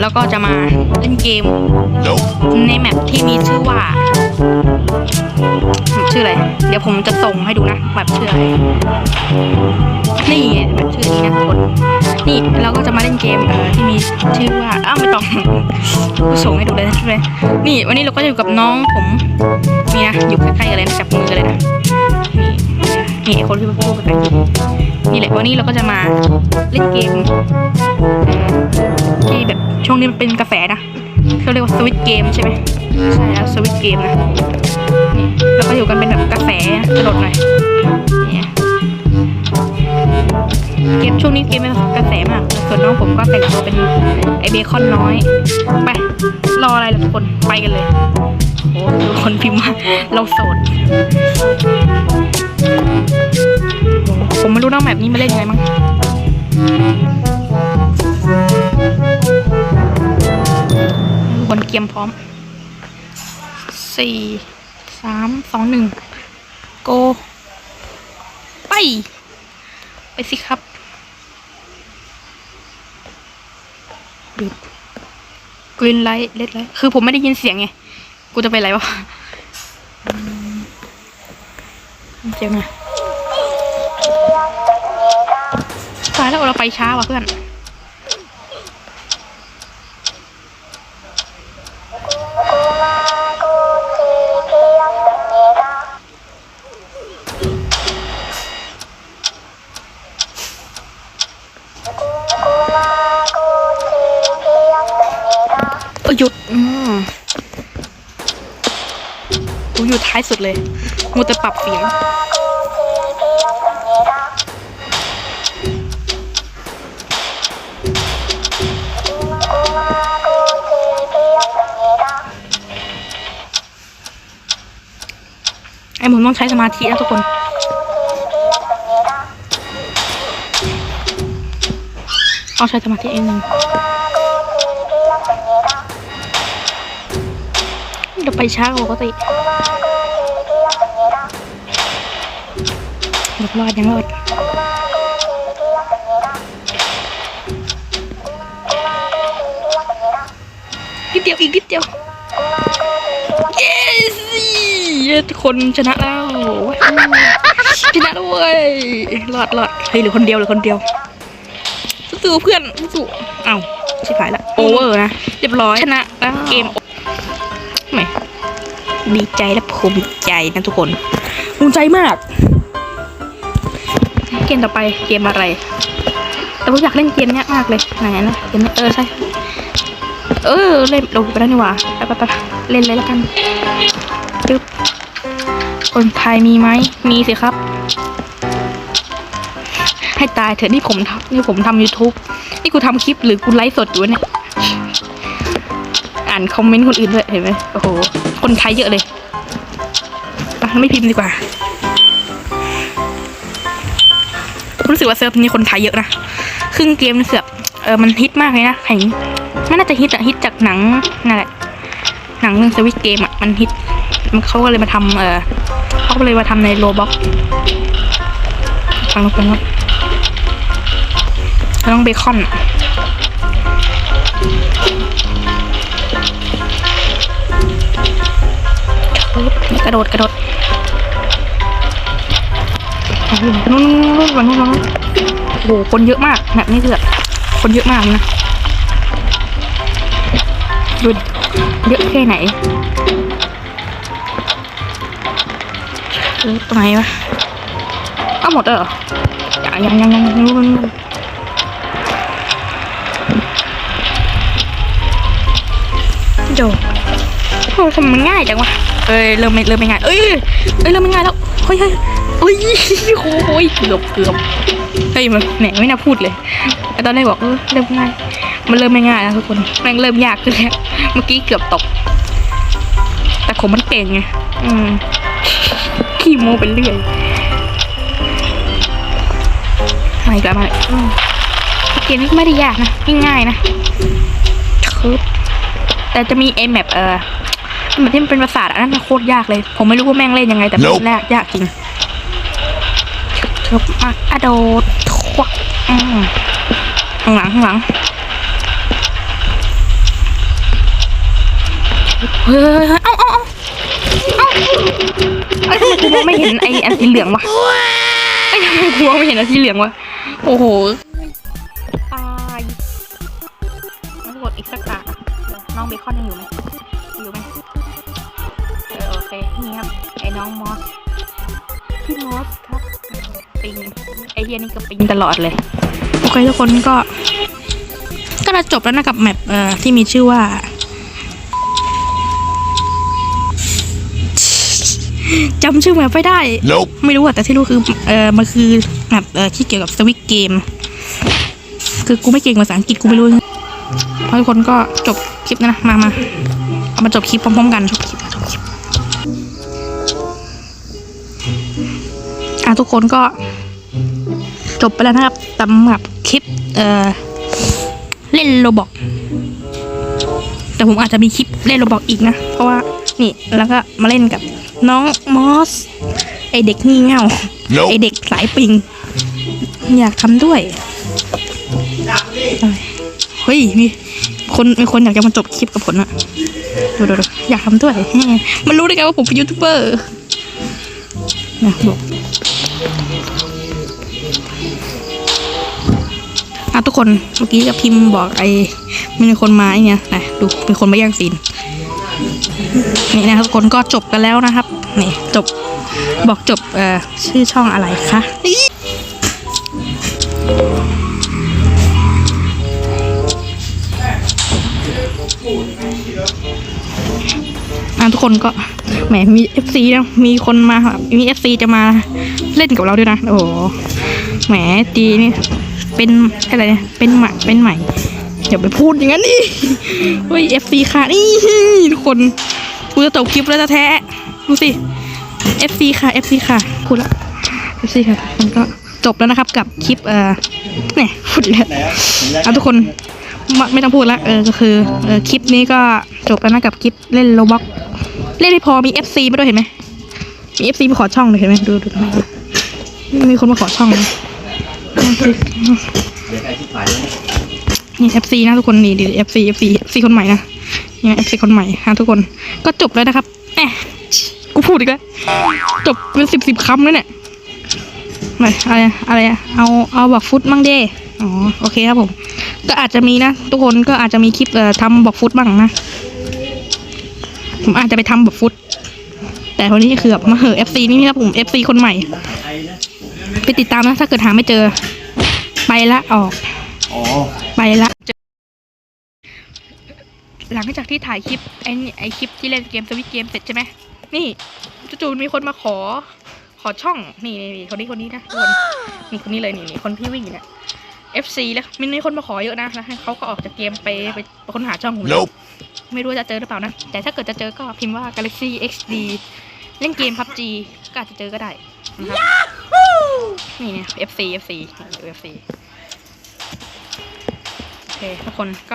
แล้วก็จะมาเล่นเกม Nope. ในแมปที่มีชื่อว่า ชื่ออะไร เดี๋ยวผมจะส่งให้ดูนะแบบชื่ออะไรนี่แบบชื่อนี้นะทุกคนนี่เราก็จะมาเล่นเกมเอ่อที่มีชื่อว่าอ้าวไม่ต้องกูส่งให้ดูเลยนะใช่ไหมนี่วันนี้เราก็จะอยู่กับน้องผมนี่นะอยู่ใกล้ๆกันเลยนะจับมือกันเลยนะนี่ นี่คนที่พูดกันนี่แหละวันนี้เราก็จะมาเล่นเกมที่แบบช่วงนี้มันเป็นกระแสนะเขาเรียกว่าสวิตเกมใช่ไหมใช่แล้วสวิตเกมนะนี่เราก็อยู่กันเป็นแบบกระแสกระโดดหน่อยนี่เกมช่วงนี้เกมเป็นกระแสมาก ส่วนน้องผมก็แต่งตัวเป็นไอเบคอนน้อย ไป รออะไรล่ะทุกคน ไปกันเลย โอ้ดูคนพิมพ์มาเราโสด ไม่รู้น้องแบบนี้มาเล่นยังไงมั้งบนเกมพร้อมสี่สามสองหนึ่งโก ไป ไปสิครับดูกรีนไลท์เลดไลท์คือผมไม่ได้ยินเสียงไง กูจะไปไหนวะเจ๋งอะ แล้วเราไปช้าว่ะเพื่อนเออหยุดอืมกูอยู่ท้ายสุดเลยมูแต่ปรับเสียง ต้องใช้สมาธินะทุกคน ต้องใช้สมาธิเองหนึ่งเดี๋ยวไปช้ากว่าปกติเดี๋ยวรอดยังรอดนิดเดียวอีกนิดเดียว yes เย้ คนชนะแล้วชนะด้วยรอดรอดเฮ้ยเหลือคนเดียวเหลือคนเดียวสู้ๆเพื่อนสู้ๆเอ้าชิบหายละโอเวอร์นะเรียบร้อยชนะแล้วเกมแหมดีใจและภูมิใจนะทุกคนภูมิใจมาก เกมต่อไปเกมอะไร แต่ผมอยากเล่นเกมเนี้ยมากเลยไหนนะเกมเนี้ยเออใช่เออเล่นลงไปแล้วนี่หว่าไปไปไปเล่นเลยแล้วกันปึ๊บ คนไทยมีไหม มีสิครับ ให้ตายเถอะนี่ผมทำนี่ผมทำ YouTube นี่กูทำคลิปหรือกูไลฟ์สดอยู่วะเนี่ย อ่านคอมเมนต์คนอื่นด้วยเห็นไหมโอ้โห คนไทยเยอะเลยไปไม่พิมพ์ดีกว่า รู้สึกว่าเซิร์ฟนี้คนไทยเยอะนะ ครึ่งเกมนี่เสือกเออมันฮิตมากเลยนะเห็นมันน่าจะฮิตอะฮิตจากหนังนั่นแหละ หนังเรื่องสวิตเกมอะมันฮิต เขาก็เลยมาทำเออเขาก็เลยมาทำในโรบ็อกฟังแล้วฟังแล้วน้องเบคอนกระโดดกระโดดนู่นนู่นนู่นนู่นนู่นโอ้โหคนเยอะมากแบบนี้คือแบบคนเยอะมากนะดูเยอะแค่ไหน เออตรงไหนวะอ้าหมดแล้วเหรอยังยังยังยังนู่นนู่นโจโอ้ทำมันง่ายจังวะเอ้ยเริ่มไม่เริ่มไม่ง่ายเอ้ยเอ้ยเริ่มไม่ง่ายแล้วเฮ้ยเฮ้ยเอ้ยโอ้ยเกือบเกือบเฮ้ยมันแหนไม่น่าพูดเลยแต่ตอนแรกบอกเออเริ่มง่ายมันเริ่มไม่ง่ายแล้วทุกคนแม่งเริ่มยากขึ้นแล้วเมื่อกี้เกือบตก แต่ผมมันเก่งไงอืม ขี้โมไปเรื่อยมาอีกแล้วมาอีกอืมเกมนี้ก็ไม่ได้ยากนะง่ายๆนะคือแต่จะมีเอแมปเออแบบที่มันเป็นประสาทอันนั้นนะโคตรยากเลย ผมไม่รู้ว่าแม่งเล่นยังไงแต่มัน Nope แรกยากจริงชบมากอะโดดควักอืมข้างหลังข้างหลังเฮ้ยเอ้าเอ้าเอ้าเอ้า ไอ้ทำไมกูมองไม่เห็นไอ้อันสีเหลืองวะไอ้ทำไมกูมองไม่เห็นอันสีเหลืองวะ โอ้โห ตายต้องกดอีกสักกะน้องเบคอนยังอยู่ไหมอยู่ไหมเออโอเค นี่ครับ ไอ้น้องมอสพี่มอสครับปิง ไอเฮียนี่ก็ปิงตลอดเลย โอเคทุกคนก็ ก็จะจบแล้วนะกับแมปเอ่อที่มีชื่อว่า จำชื่อแมปไม่ได้ Nope. ไม่รู้อะแต่ที่รู้คือเออมันคือแบบเออที่เกี่ยวกับสวิตเกม คือกูไม่เก่งภาษาอังกฤษกูไม่รู้เพราะทุกคนก็จบคลิปนะมามาเอามาจบคลิปพร้อมๆกันจบคลิปจบคลิปอะทุกคนก็จบไปแล้วนะครับสำหรับคลิปเออเล่นโรบอกแต่ผมอาจจะมีคลิปเล่นโรบอกอีกนะ เพราะว่านี่แล้วก็มาเล่นกับ น้องมอส ไอเด็กงี่เง่า Nope. ไอเด็กสายปิง อยากทำด้วย เฮ้ย มีคนมีคนอยากจะมาจบคลิปกับผมอะดูดูดูอยากทำด้วย มันรู้ได้ไงว่าผมเป็นยูทูบเบอร์นะบอกอะทุกคนเมื่อกี้กับพิมพ์บอกไอ้มีคนมาไอ้เนี่ยนะดูมีคนมาแย่งซีน นี่นะครับทุกคนก็จบกันแล้วนะครับ นี่จบบอกจบเอ่อชื่อช่องอะไรคะอะทุกคนก็แหมมีเอฟซีนะมีคนมาแบบมีเอฟซีจะมาเล่นกับเราด้วยนะ โอ้โหแหมตีนี่เป็นอะไรเนี่ยเป็นหมาเป็นใหม่ อย่าไปพูดอย่างนั้นดิเฮ้ยเอฟซีค่ะนี่ทุกคนกูจะจบคลิปแล้วจะแท้ดูสิ FC ค่ะ FC ค่ะพูดละ FC ค่ะมันก็จบแล้วนะครับกับคลิปเอ่อเนี่ยพูดแล้วเอาทุกคนไม่ต้องพูดละเออก็คือเออคลิปนี้ก็จบแล้วนะกับคลิปเล่นโลบ็อกเล่นไม่พอมี FC มาด้วยเห็นไหมมี FC มาขอช่องเลยเห็นไหมดูดูดูมีคนมาขอช่องเลย นี่ FC นะทุกคนนี่ดี FC FC FC คนใหม่นะนี่ FC คนใหม่ฮะทุกคนก็จบแล้วนะครับแหมกูพูดอีกแล้วจบเป็นสิบสิบคำแล้วเนี่ยไหนอะไรอะไรเอาเอาบอกฟุตมั่งเด้อ๋อโอเคครับผม ก็อาจจะมีนะ ทุกคนก็อาจจะมีคลิปเอ่อทำบอกฟุตบ้างนะผมอาจจะไปทำบอกฟุตแต่วันนี้คือแบบมาเหอะ FC นี่ครับผม FC คนใหม่ ไปติดตามนะถ้าเกิดหาไม่เจอ ไปละออก อ๋อ ไปละเจอหลังจากที่ถ่ายคลิปไอ้นี่ไอคลิปที่เล่นเกมสวิตเกมเสร็จใช่ไหมนี่จู่ๆมีคนมาขอ ขอช่องนี่นี่นี่คนนี้คนนี้นะทุกคนนี่คนนี้เลยนี่นี่คนที่วิ่งเนี่ย FC แล้วมีมีคนมาขอเยอะนะแล้วให้เขาก็ออกจากเกมไปไปค้นหาช่องผมแล้ว Nope. ไม่รู้ว่าจะเจอหรือเปล่านะ แต่ถ้าเกิดจะเจอก็พิมพ์ว่า Galaxy XD เล่นเกม PUBG ก็อาจจะเจอก็ได้นะครับนี่เนี่ย FC FC นี่ FC โอเคทุกคนก็